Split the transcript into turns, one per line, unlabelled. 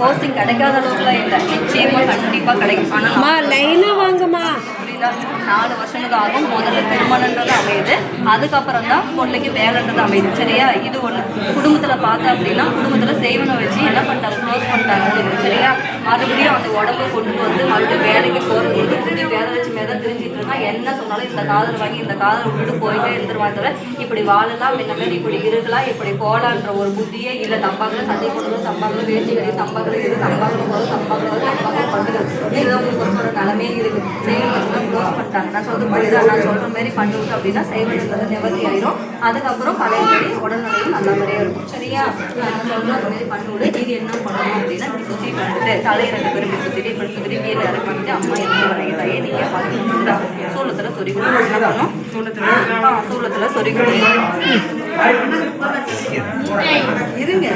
Posting கிடைக்காத அளவுக்குலாம் இல்லை. நிச்சயமாக கண்டிப்பாக கிடைக்கும். ஆனால்
மா லைனா வாங்கம்மா.
புரியுதா? நாலு வருஷங்களுக்கு ஆகும். முதல்ல திருமணன்றது அமையுது. அதுக்கப்புறம் தான் பொண்ணுக்கு வேலைன்றது அமையுது. சரியா? இது ஒன்று குடும்பத்தில் பார்த்தா அப்படின்னா குடும்பத்தில் செய்வனை வச்சு என்ன பண்ணிட்டாங்க க்ளோஸ் பண்ணிட்டாங்க சரியா? மறுபடியும் அந்த உடம்பு கொண்டுட்டு வந்து மறுபடியும் வேலைக்கு வச்சு மேலே என்ன சொன்னாலும் இந்த காதல் வாங்கி இந்த காதல் விட்டுட்டு போயிட்டே இருந்துருவாங்க தவிர இப்படி வாழலாம் இந்த இப்படி இருக்கலாம் இப்படி போகலான்ற ஒரு புத்தியே இல்லை. தம்பாக்கில் சண்டை கொடுக்கணும் தம்பாக்கில் வேட்டி கட்டி தம்பாக்கில் இது தம்பாக்கில் போதும் தம்பாக்கில் வந்து பண்ணுறது. இதுதான் உங்களுக்கு ஒரு நிலமே இருக்குது செய்வன் க்ளோஸ் பண்ணிட்டாங்க. நான் சொல்றது புரியுதா நான் சொல்கிற மாதிரி பண்ணுவோம் அப்படின்னா செய்வதுன்றது நிவர்த்தி ஆயிரும். அதுக்கப்புறம் பழையபடி உடல்நிலையும் நல்லபடியாக இருக்கும். சரியா? நான் சொல்கிற மாதிரி பண்ணுவோம் இது என்ன பண்ணணும் அப்படின்னா இப்படி சுற்றி பண்ணிட்டு தலையை ரெண்டு பேரும் சுற்றிட்டு கீழே இறக்கி பண்ணிட்டு அம்மா என்ன வரைகிறாயே நீங்கள் பார்த்துக்கிட்டா சூளத்தில் சொறி கொடுக்கணும் என்ன பண்ணணும் சூளத்தில் ஆ சூளத்தில் சொறி கொடுக்கணும் இருங்க.